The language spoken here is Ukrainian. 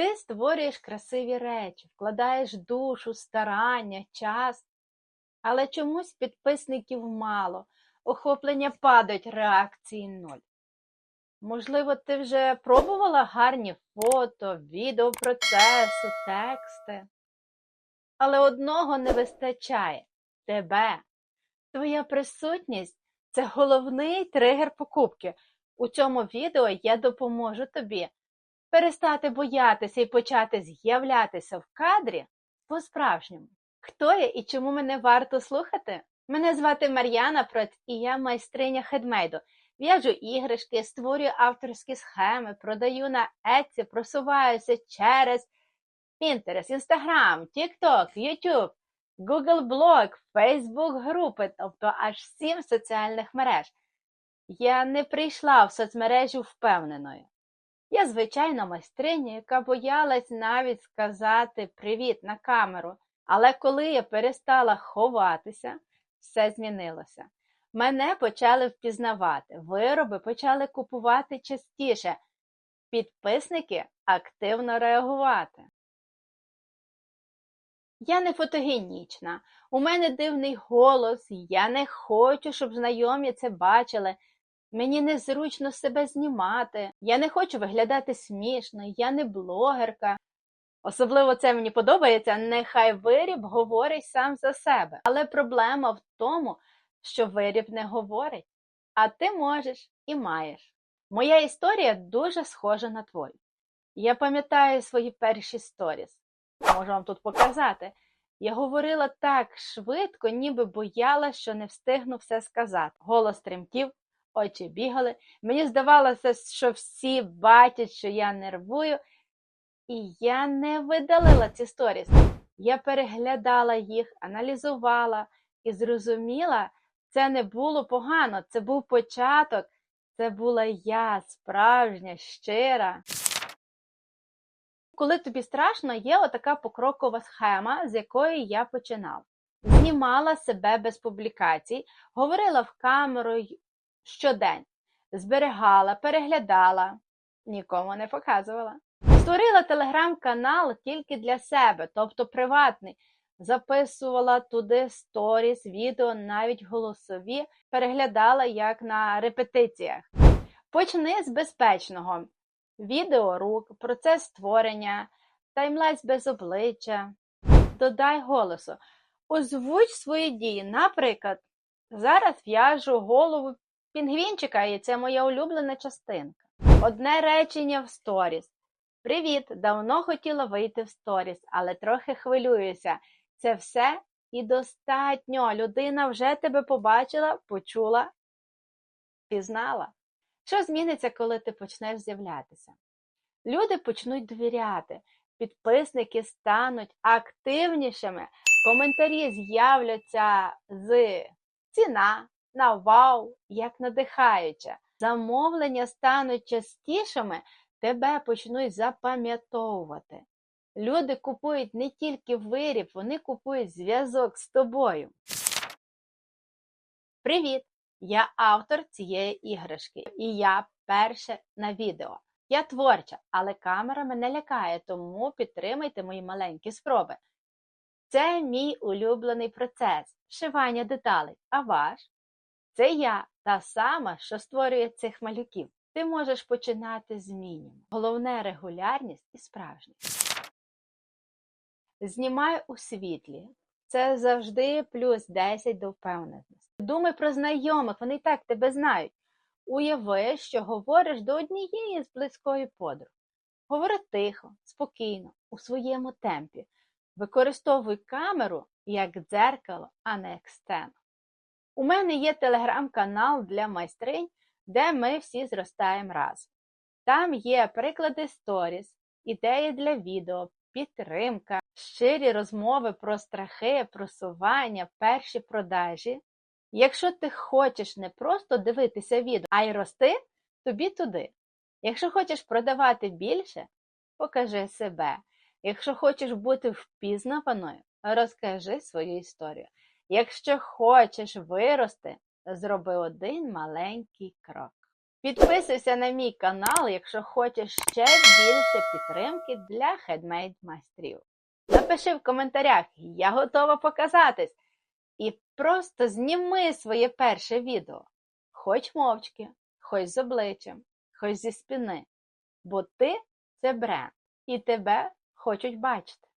Ти створюєш красиві речі, вкладаєш душу, старання, час, але чомусь підписників мало, охоплення падають, реакції нуль. Можливо, ти вже пробувала гарні фото, відео процесу, тексти. Але одного не вистачає тебе. Твоя присутність це головний тригер покупки. У цьому відео я допоможу тобі перестати боятися і почати з'являтися в кадрі по-справжньому. Хто я і чому мене варто слухати? Мене звати Мар'яна Проц, і я майстриня хедмейду. В'яжу іграшки, створюю авторські схеми, продаю на Etsy, просуваюся через Pinterest, Instagram, TikTok, YouTube, Google Блог, Facebook групи, тобто аж сім соціальних мереж. Я не прийшла в соцмережі впевненою. Я звичайна майстриня, яка боялась навіть сказати привіт на камеру. Але коли я перестала ховатися, все змінилося. Мене почали впізнавати, вироби почали купувати частіше, підписники активно реагувати. Я не фотогенічна, у мене дивний голос, я не хочу, щоб знайомі це бачили. Мені незручно себе знімати, я не хочу виглядати смішно, я не блогерка. Особливо це мені подобається, нехай виріб говорить сам за себе. Але проблема в тому, що виріб не говорить, а ти можеш і маєш. Моя історія дуже схожа на твою. Я пам'ятаю свої перші сторіс. Можу вам тут показати. Я говорила так швидко, ніби боялась, що не встигну все сказати. Голос тремтів, очі бігали. Мені здавалося, що всі бачать, що я нервую, і я не видалила ці сторіс. Я переглядала їх, аналізувала і зрозуміла, це не було погано, це був початок, це була я, справжня, щира. Коли тобі страшно, є отака покрокова схема, з якої я починала. Знімала себе без публікацій, говорила в камеру щодень, зберігала, переглядала, нікому не показувала. Створила телеграм-канал тільки для себе, тобто приватний. Записувала туди сторіс, відео, навіть голосові, переглядала як на репетиціях. Почни з безпечного відео рук, процес створення, таймлайс без обличчя. Додай голосу. Озвуч свої дії. Наприклад, зараз в'яжу голову пінгвінчика, і це моя улюблена частинка. Одне речення в сторіс. Привіт! Давно хотіла вийти в сторіс, але трохи хвилююся. Це все і достатньо. Людина вже тебе побачила, почула, пізнала. Що зміниться, коли ти почнеш з'являтися? Люди почнуть довіряти, підписники стануть активнішими, коментарі з'являться з ціна, на вау, як надихаюче. Замовлення стануть частішими, тебе почнуть запам'ятовувати. Люди купують не тільки виріб, вони купують зв'язок з тобою. Привіт! Я автор цієї іграшки, і я перше на відео. Я творча, але камера мене лякає, тому підтримайте мої маленькі спроби. Це мій улюблений процес вшивання деталей, а ваш це я, та сама, що створює цих малюків. Ти можеш починати з мінімуму. Головне регулярність і справжність. Знімай у світлі. Це завжди плюс 10 до впевненості. Думай про знайомих, вони і так тебе знають. Уяви, що говориш до однієї з близької подруг. Говори тихо, спокійно, у своєму темпі. Використовуй камеру як дзеркало, а не як сцену. У мене є телеграм-канал для майстринь, де ми всі зростаємо разом. Там є приклади сторіс, ідеї для відео, підтримка, щирі розмови про страхи, просування, перші продажі. Якщо ти хочеш не просто дивитися відео, а й рости, тобі туди. Якщо хочеш продавати більше, покажи себе. Якщо хочеш бути впізнаваною, розкажи свою історію. Якщо хочеш вирости, зроби один маленький крок. Підписуйся на мій канал, якщо хочеш ще більше підтримки для хедмейд майстрів. Напиши в коментарях, я готова показатись. І просто зніми своє перше відео. Хоч мовчки, хоч з обличчям, хоч зі спини. Бо ти це бренд, і тебе хочуть бачити.